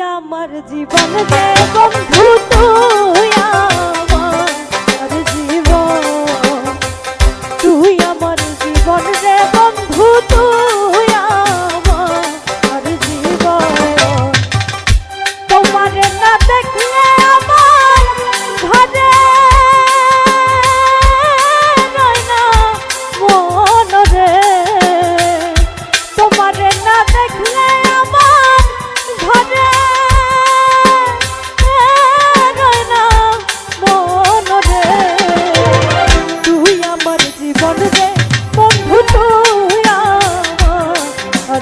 আমার জীবন রে বন্ধু তুই আমার জীবন। তুই আমার জীবন রে বন্ধু তুই আমার জীবন। তোমার না দেখলে আমার ঘরে মন রে। তোমার না দেখলে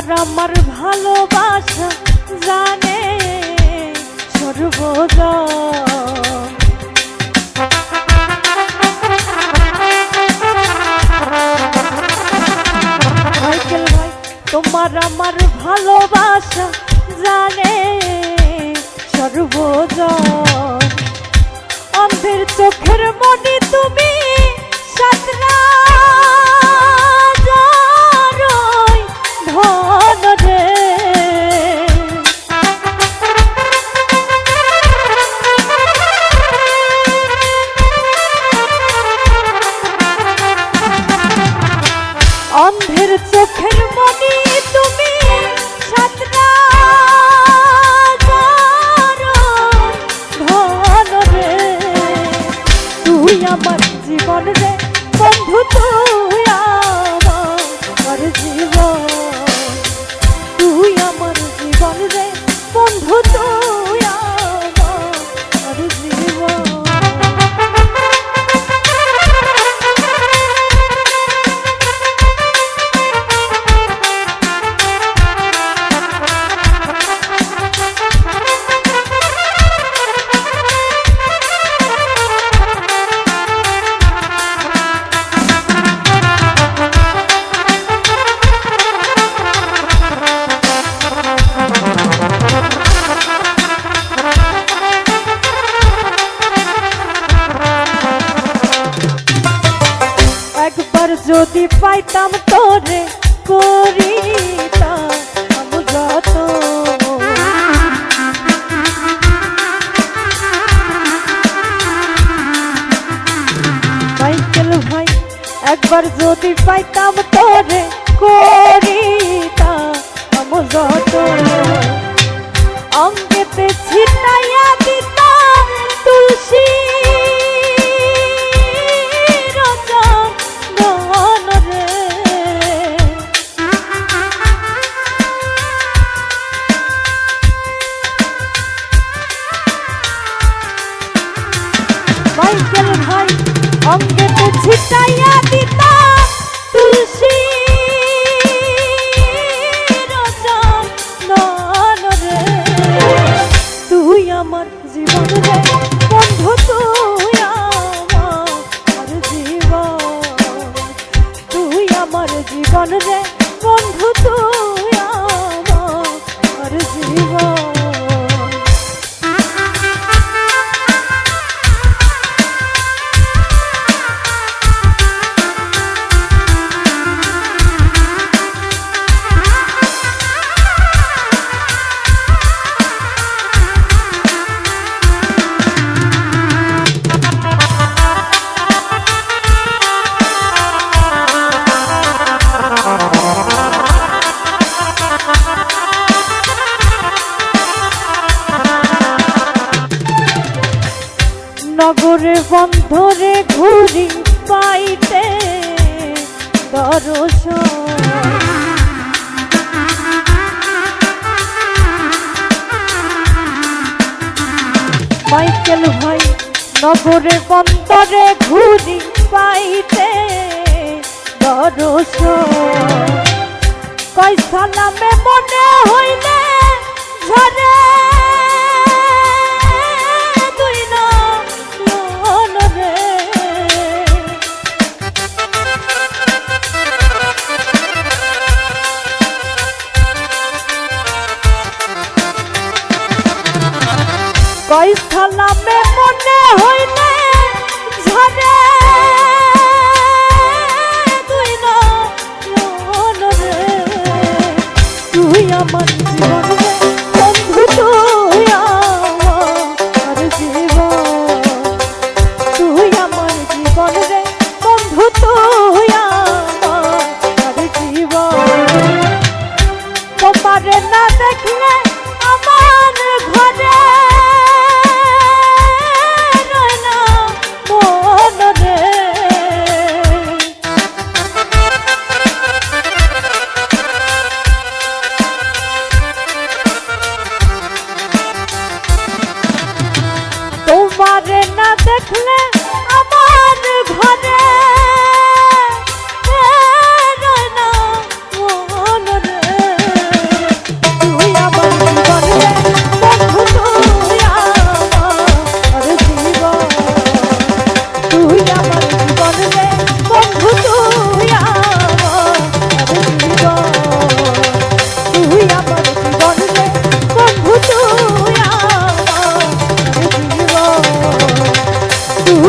তোমার আমার ভালোবাসা জানে সর্বদা তোমার আমার ভালোবাসা জানে সর্বদা অন্ধের চোখের মনি তুমি অন্ধের চোখের মনি তুমি সাতরা ধন রে। তুই আমার জীবন রে, বন্ধু তুই আমার জীবন। তুই আমার জীবন রে, বন্ধু তুই যদি পাইতাম তোরে করিতাম যত ভাই একবার যদি পাইতাম তোরে করিতাম যত অঙ্গেতে ছিটাইয়া মাইকেল ভাই অঙ্গেতে ছিটাইয়া দিতাম তুলসী তুই আমার জীবন রে, বন্ধু তুই আমার জীবন রে, বন্ধু তুই আমার জীবন। নগরে বন্ধরে ঘুরি পাইতে দর্শন মাইকেল ভাই, নগরে বন্দরে ঘুরি পাইতে দরস কই সালামে মনে হইলে ঝরে সালামে মনে হইলে ঝরে। তুই না তুই আমার